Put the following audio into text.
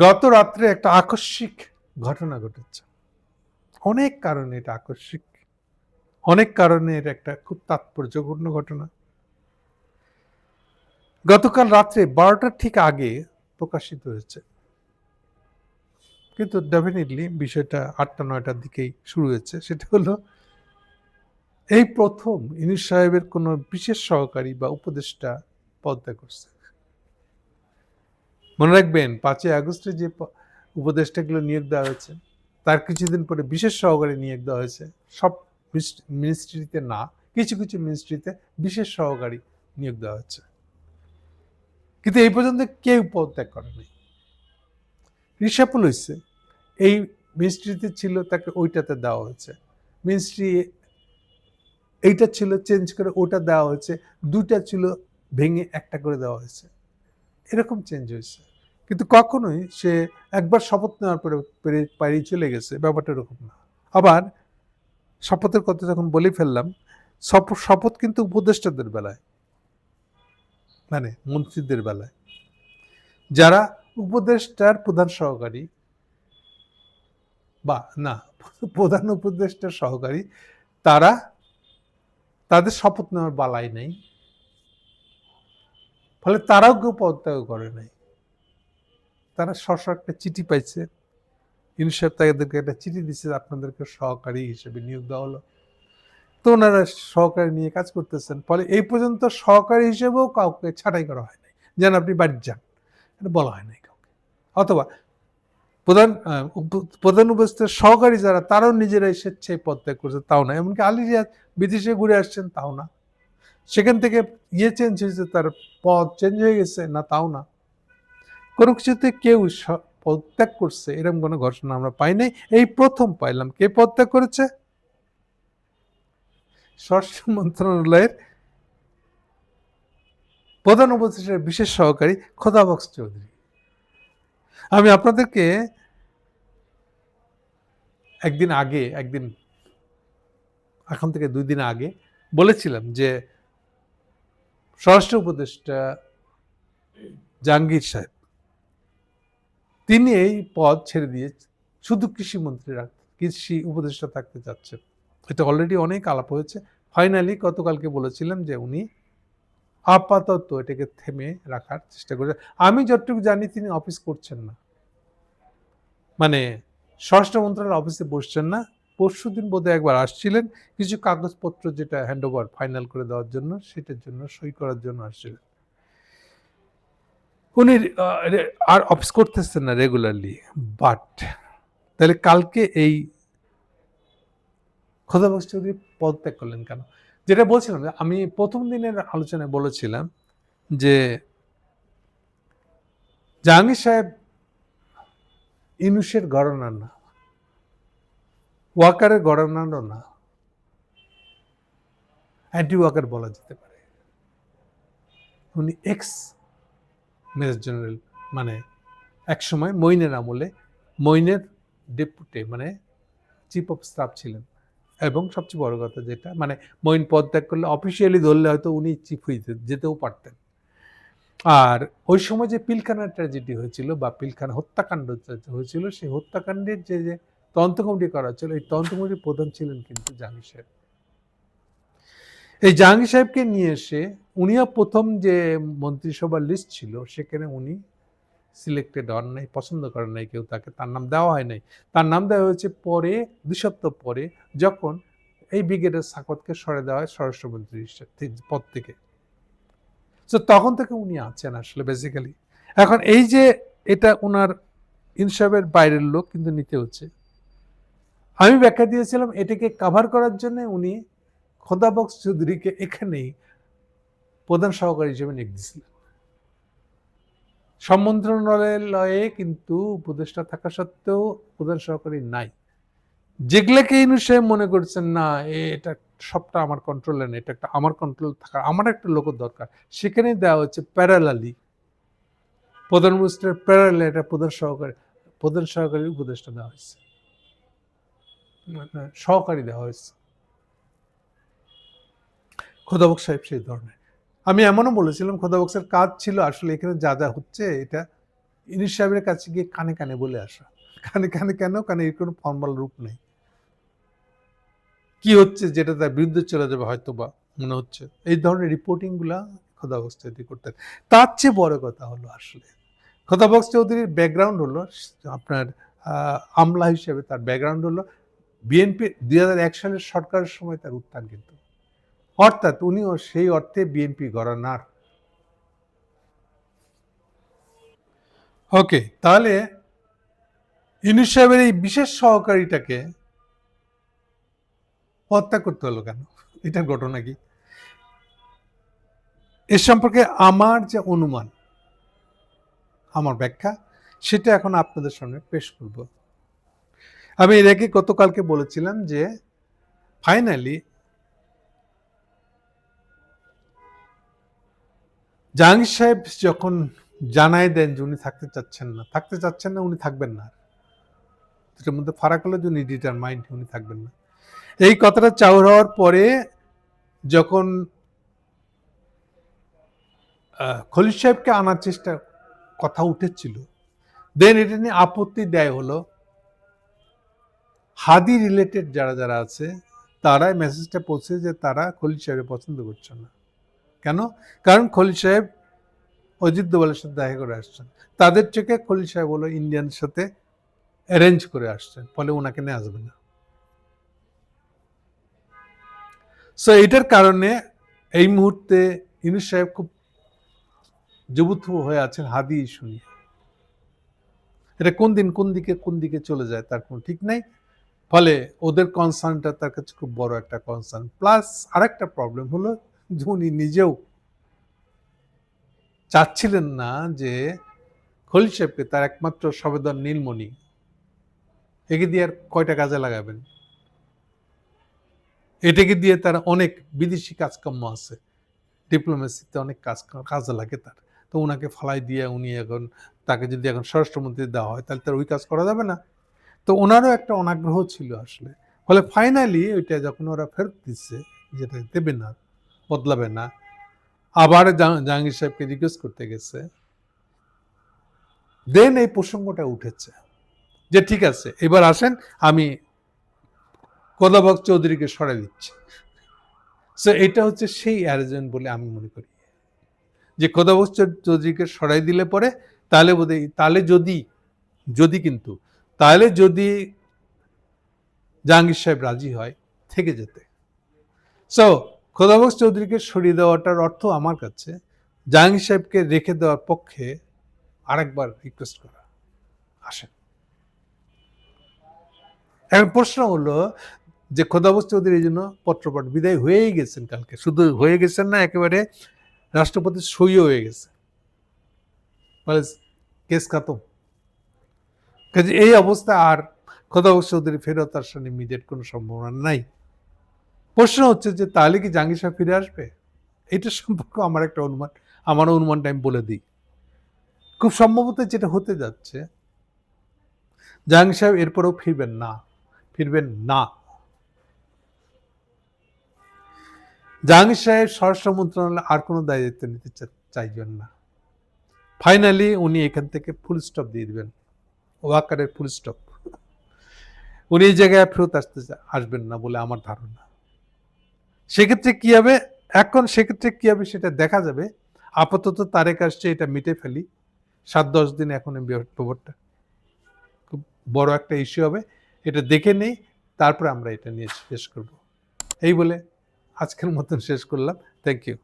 গত রাত্রে একটা আকস্মিক ঘটনা ঘটেছে। অনেক কারণে এটা আকস্মিক। অনেক কারণে এটা একটা খুব তাৎপর্যপূর্ণ ঘটনা। গতকাল রাত্রে বারোটার ঠিক আগে প্রকাশিত হয়েছে। কিন্তু ডেফিনেটলি বিষয়টা আটটা, নয়টার দিকেই শুরু হয়েছে। সেটা হলো, এই প্রথম ইনুস সাহেবের কোনো বিশেষ সহকারী বা উপদেষ্টা পদত্যাগ করছে। মনে রাখবেন, পাঁচই আগস্টে যে উপদেষ্টাগুলো নিয়োগ দেওয়া হয়েছে, তার কিছুদিন পরে বিশেষ সহকারী নিয়োগ দেওয়া হয়েছে। সব মিনিস্ট্রিতে না, কিছু কিছু মিনিস্ট্রিতে বিশেষ সহকারী নিয়োগ দেওয়া হচ্ছে কিন্তু এই পর্যন্ত কেউ পদত্যাগ করেনি। রিসাপল হয়েছে এই মিনিস্ট্রিতে ছিল, তাকে ওইটাতে দেওয়া হয়েছে। মিনিস্ট্রি এইটা ছিল চেঞ্জ করে ওটা দেওয়া হয়েছে, দুইটা ছিল ভেঙে একটা করে দেওয়া হয়েছে। এরকম চেঞ্জ হয়েছে। কিন্তু কখনোই সে একবার শপথ নেওয়ার পরে পাড়িয়ে চলে গেছে, ব্যাপারটা এরকম না। আবার শপথের কথা যখন বলে ফেললাম, শপ- শপথ কিন্তু উপদেষ্টাদের বেলায় মানে মন্ত্রীদের বেলায়। যারা উপদেষ্টার প্রধান সহকারী বা না, প্রধান উপদেষ্টার সহকারী, তারা তাদের শপথ নেওয়ার বালাই নেই। ফলে তারাও কেউ পদত্যাগ করে নাই। তারা স্ব একটা চিঠি পাইছে। ইউনিসেফ তাদেরকে একটা চিঠি দিচ্ছে আপনাদেরকে সহকারী হিসেবে নিয়োগ দেওয়া হলো। তো ওনারা সহকারী নিয়ে কাজ করতেছেন। ফলে এই পর্যন্ত সহকারী হিসেবেও কাউকে ছাঁটাই করা হয় নাই। যেন আপনি বাড়ি যান। এটা বলা হয় নাই কাউকে। অথবা প্রধান প্রধান উপস্থিত সহকারী যারা, তারাও নিজেরাই স্বেচ্ছায় পদত্যাগ করছে, তাও না। এমনকি আলী রিয়াজ বিদেশে ঘুরে আসছেন, তাও না। সেখান থেকে ইয়ে চেঞ্জ হয়েছে, তার পদ চেঞ্জ হয়ে গেছে, না তাও না। কোনো কিছুতে কেউ পদত্যাগ করছে এরকম কোনো ঘটনা আমরা পাই নাই। এই প্রথম পাইলাম। কে পদত্যাগ করেছে? স্বরাষ্ট্র মন্ত্রণালয়ের প্রধান উপদেষ্টার বিশেষ সহকারী খোদাবক্স চৌধুরী। আমি আপনাদেরকে একদিন আগে, একদিন, এখন থেকে দুই দিন আগে বলেছিলাম যে স্বরাষ্ট্র উপদেষ্টা জাহাঙ্গীর সাহেব তিনি এই পদ ছেড়ে দিয়ে শুধু কৃষিমন্ত্রী কৃষি উপদেষ্টা থাকতে চাচ্ছেন। এটা অলরেডি অনেক আলাপ হয়েছে। ফাইনালি গতকালকে বলেছিলাম যে উনি আপাতত এটাকে থেমে রাখার চেষ্টা করছে আমি যতটুকু জানি, তিনি অফিস করছেন না। মানে স্বরাষ্ট্র মন্ত্রণালয়ের অফিসে বসছেন না। পরশু দিন বোধহয় একবার আসছিলেন। কিছু কাগজপত্র যেটা হ্যান্ড ওভার ফাইনাল করে দেওয়ার জন্য, সেটার জন্য সই করার জন্য আসছিলেন। উনি আর অফিস করতেছেন না রেগুলারলি বাট তাহলে কালকে এই খোদাবক্স চৌধুরী পদত্যাগ করলেন কেন? যেটা বলছিলাম আমি প্রথম দিনের আলোচনায় বলেছিলাম যে জাহাঙ্গীর সাহেব ইনুসের গড়নার না, ওয়াকারের গড়নারও না, অ্যান্টি ওয়াকার বলা যেতে পারে। উনি এক্স মেজর জেনারেল মানে একসময় মইনের আমলে মইনের ডেপুটে মানে চিফ অফ স্টাফ ছিলেন। এবং সবচেয়ে বড় কথা যেটা মানে মইন পদ ত্যাগ করলে অফিসিয়ালি ধরলে হয়তো উনি চিফ যেতে- যেতেও পারতেন। আর ওই সময় যে পিলখানা ট্র্যাজেডি হয়েছিল বা পিলখানা হত্যাকাণ্ড হয়েছিল, সেই হত্যাকাণ্ডের যে যে তদন্ত কমিটি করা হচ্ছিল এই তদন্ত কমিটির প্রধান ছিলেন কিন্তু জাহাঙ্গীর সাহেব। এই জাহাঙ্গীর সাহেবকে নিয়ে এসে উনিও প্রথম যে মন্ত্রিসভার লিস্ট ছিল, সেখানে উনি সিলেক্টেড হন নাই, পছন্দ করেন নাই কেউ তাকে, তার নাম দেওয়া হয় নাই। তার নাম দেওয়া হয়েছে পরে দুই সপ্তাহ পরে, যখন এই ব্রিগেডের সাকতকে সরে দেওয়া হয় স্বরাষ্ট্রমন্ত্রী পদ থেকে। তো তখন থেকে উনি আছেন আসলে বেসিক্যালি এখন এই যে এটা ওনার ইনসাফের বাইরের লোক কিন্তু নিতে হচ্ছে। আমি ব্যাখ্যা দিয়েছিলাম, এটাকে কাভার করার জন্য উনি খোদাবক্স চৌধুরীকে এখানেই প্রধান সহকারী হিসেবে নিয়োগ দিয়েছিলেন। সব কিন্তু উপদেষ্টা থাকা সত্ত্বেও প্রধান সহকারী নাই। যেগুলোকে ইনু সাহেব মনে করছেন, না এটা সবটা আমার কন্ট্রোলে নেই, এটা একটা আমার কন্ট্রোল থাকার, আমার একটা লোকের দরকার। সেখানে দেওয়া হচ্ছে প্যারালালি প্রধান উপদেষ্টার প্যারালালি এটা প্রধান সহকারী প্রধান সহকারী উপদেষ্টা দেওয়া হয়েছে। মানে সহকারী দেওয়া হয়েছে। খোদাবক সাহেব সেই ধরনের। আমি এমনও বলেছিলাম খোদাবক্সের কাজ ছিল আসলে এখানে যা যা হচ্ছে, এটা ইনিশ সাহেবের কাছে গিয়ে কানে কানে বলে আসা। কানে কানে কেন? কারণ এর কোনো ফর্মাল রূপ নেই। কি হচ্ছে যেটা তার বিরুদ্ধে চলে যাবে হয়তো বা মনে হচ্ছে। এই ধরনের রিপোর্টিংগুলা খোদাবক্স চৌধুরী করতেন। তার চেয়ে বড় কথা হলো আসলে খোদাবক্স চৌধুরীর ব্যাকগ্রাউন্ড হলো, আপনার আমলা হিসেবে তার ব্যাকগ্রাউন্ড হলো। বিএনপি দুই হাজার এক সালের সরকারের সময় তার উত্থান কিন্তু। অর্থাৎ উনিও সেই অর্থে বিএনপি গড়ানার ওকে, তাহলে ইউনুস সাহেবের এই বিশেষ সহকারীটাকে হত্যা করতে হলো কেন? এটার ঘটনা কি? এ সম্পর্কে আমার যে অনুমান, আমার ব্যাখ্যা, সেটা এখন আপনাদের সামনে পেশ করব। আমি এর আগে গতকালকে বলেছিলাম যে ফাইনালি জাহাঙ্গীর সাহেব যখন জানাই দেন যে উনি থাকতে চাচ্ছেন না, থাকতে চাচ্ছেন না, উনি থাকবেন না। এটার মধ্যে ফারাক হলো যে উনি ডিটারমাইন্ড উনি থাকবেন না। এই কথাটা চাউর হওয়ার পরে যখন খলিল সাহেবকে আনার চেষ্টা, কথা উঠেছিল দেন এটা নিয়ে আপত্তি দেয় হলো, হাদি রিলেটেড যারা যারা আছে, তারাই মেসেজটা পৌঁছে যে তারা খলিল সাহেবের পছন্দ করছে না। কেন? কারণ খলিল সাহেব অজিত দোবালের সাথে দেখা করে আসছেন। তাদের চোখে খলিল সাহেব হলো ইন্ডিয়ানের সাথে অ্যারেঞ্জ করে আসছেন, ফলে ওনাকে নিয়ে আসবে না। সো এটার কারণে এই মুহূর্তে ইনুস সাহেব খুব জবুথু হয়ে আছেন হাদি ইস্যু নিয়ে। এটা কোন দিন, কোন দিকে কোন দিকে চলে যায় তার কোনো ঠিক নাই। ফলে ওদের কনসার্নটা তার কাছে খুব বড় একটা কনসার্ন প্লাস আরেকটা প্রবলেম হলো উনি নিজেও চাচ্ছিলেন না যে খলিল তার একমাত্র সবেদন নীলমণি একে দিয়ে আর কয়টা কাজে লাগাবেন? এটাকে দিয়ে তার অনেক বিদেশি কাজকর্ম আছে। ডিপ্লোমেসিতে অনেক কাজ কাজে লাগে তার। তো ওনাকে ফালাই দিয়ে উনি এখন তাকে যদি এখন স্বরাষ্ট্রমন্ত্রী দেওয়া হয়, তাহলে তার ওই কাজ করা যাবে না। তো ওনারও একটা অনাগ্রহ ছিল আসলে। ফলে ফাইনালি ওইটা যখন ওরা ফেরত দিচ্ছে, যেটা দেবে না বদলাবে না। আবার জাহ- জাহাঙ্গীর সাহেবকে রিকোয়েস্ট করতে গেছে। দেন এই প্রসঙ্গটা উঠেছে যে, ঠিক আছে, এবার আসেন, আমি কদাবক চৌধুরীকে সরাই দিচ্ছি। সো এটা হচ্ছে সেই অ্যারেঞ্জমেন্ট বলে আমি মনে করি। যে কদাবক চৌ- চৌধুরীকে সরাই দিলে পরে, তাহলে বোধহয়, তাহলে যদি যদি কিন্তু, তাহলে যদি জাহাঙ্গীর সাহেব রাজি হয়, থেকে যেতে। সো খোদাবক্স চৌধুরীকে সরিয়ে দেওয়াটার অর্থ আমার কাছে। জাহাঙ্গীর সাহেবকে রেখে দেওয়ার পক্ষে আরেকবার রিকোয়েস্ট করা। আসেন। এখন প্রশ্ন হলো যে খোদাবস চৌধুরী এই জন্য পত্রপাঠ বিদায় হয়েই গেছেন কালকে? শুধু হয়ে গেছেন না, একেবারে রাষ্ট্রপতির সইও হয়ে গেছে বলে কেস খাতম। কাজে এই অবস্থা আর খোদাবস চৌধুরী ফেরত আসার ইমিডিয়েট কোনো সম্ভাবনা নাই। প্রশ্ন হচ্ছে যে, তাহলে কি জাহাঙ্গীর সাহেব ফিরে আসবে? এটা সম্পর্কে আমার একটা অনুমান, আমার অনুমানটা আমি বলে দিই। খুব সম্ভবত যেটা হতে যাচ্ছে, জাহাঙ্গীর সাহেব এরপরেও ফিরবেন না ফিরবেন না। জাহাঙ্গীর সাহেব স্বরাষ্ট্র মন্ত্রণালয়ে আর কোনো দায়িত্ব নিতে চাইবেন না। ফাইনালি উনি এখান থেকে ফুল স্টপ দিয়ে দিবেন। ওয়াকারের ফুল স্টপ উনি এই জায়গায় ফেরত আসতে আসবেন না বলে আমার ধারণা। সেক্ষেত্রে কি হবে? এখন সেক্ষেত্রে কি হবে সেটা দেখা যাবে। আপাতত তারেক আসছে, এটা মিটে ফেলি। সাত, দশ দিন এখন এই বিরাট খুব বড় একটা ইস্যু হবে। এটা দেখে নেই, তারপরে আমরা এটা নিয়ে শেষ করব। এই বলে আজকের মতন শেষ করলাম। Thank you